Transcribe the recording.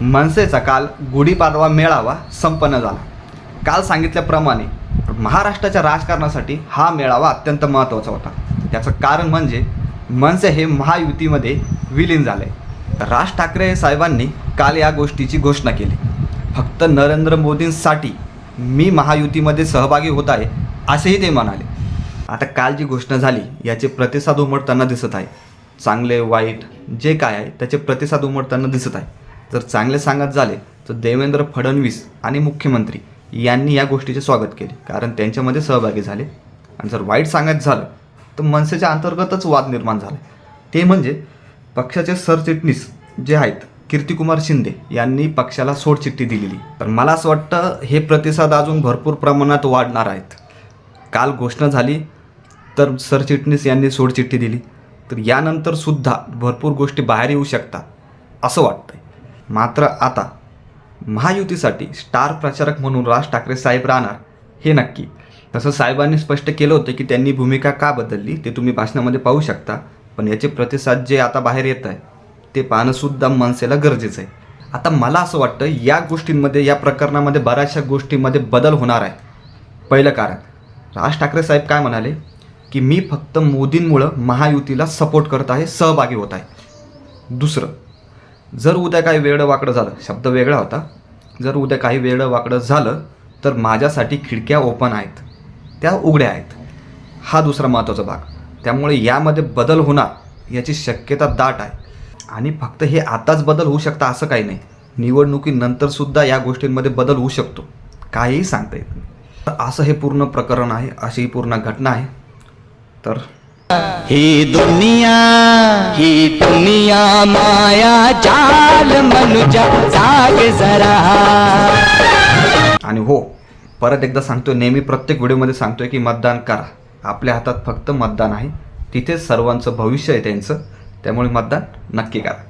मनसेचा काल गुढीपाडवा मेळावा संपन्न झाला. काल सांगितल्याप्रमाणे महाराष्ट्राच्या राजकारणासाठी हा मेळावा अत्यंत महत्त्वाचा होता. त्याचं कारण म्हणजे मनसे हे महायुतीमध्ये विलीन झाले. राज ठाकरे साहेबांनी काल या गोष्टीची घोषणा केली. फक्त नरेंद्र मोदींसाठी मी महायुतीमध्ये सहभागी होत आहे असेही ते म्हणाले. आता काल जी घोषणा झाली याचे प्रतिसाद उमटताना दिसत आहे. चांगले वाईट जे काय आहे त्याचे प्रतिसाद उमटताना दिसत आहे. जर चांगले सांगत झाले तर देवेंद्र फडणवीस आणि मुख्यमंत्री यांनी या गोष्टीचे स्वागत केले. कारण त्यांच्यामध्ये सहभागी झाले. आणि जर वाईट सांगत झालं तर मनसेच्या अंतर्गतच वाद निर्माण झाले. ते म्हणजे पक्षाचे सरचिटणीस जे आहेत कीर्तिकुमार शिंदे यांनी पक्षाला सोडचिठ्ठी दिलेली. तर मला असं वाटतं हे प्रतिसाद अजून भरपूर प्रमाणात वाढणार आहेत. काल घोषणा झाली तर सरचिटणीस यांनी सोडचिठ्ठी दिली. तर यानंतर सुद्धा भरपूर गोष्टी बाहेर येऊ शकतात असं वाटतंय. मात्र आता महायुतीसाठी स्टार प्रचारक म्हणून राज ठाकरे साहेब राहणार हे नक्की. तसं साहेबांनी स्पष्ट केलं होतं की त्यांनी भूमिका का बदलली ते तुम्ही भाषणामध्ये पाहू शकता पण याचे प्रतिसाद जे आता बाहेर येत आहे ते पाहणंसुद्धा मनसेला गरजेचं आहे. आता मला असं वाटतं या गोष्टींमध्ये या प्रकरणामध्ये बऱ्याचशा गोष्टींमध्ये बदल होणार आहे. पहिलं कारण राज ठाकरे साहेब काय म्हणाले? की मी फक्त मोदींमुळं महायुतीला सपोर्ट करत आहे सहभागी होत आहे. दुसरं जर उद्या काही वेळं वाकडं झालं शब्द वेगळा होता. जर उद्या काही वेळं वाकडं झालं तर माझ्यासाठी खिडक्या ओपन आहेत. त्या उघड्या आहेत. हा दुसरा महत्त्वाचा भाग. त्यामुळे यामध्ये बदल होणार याची शक्यता दाट आहे. आणि फक्त हे आताच बदल होऊ शकता असं काही नाही. निवडणुकीनंतरसुद्धा या गोष्टींमध्ये बदल होऊ शकतो. काहीही सांगता येत नाही. तर असं हे पूर्ण प्रकरण आहे अशी ही पूर्ण घटना आहे. तर ही दुनिया ही दुनिया माया जाल मनुजा जाग जरा. आणि हो परत एकदा सांगतोय नेहमी प्रत्येक व्हिडिओमध्ये सांगतोय की मतदान करा. आपल्या हातात फक्त मतदान आहे. तिथेच सर्वांचं भविष्य आहे त्यांचं. त्यामुळे मतदान नक्की करा.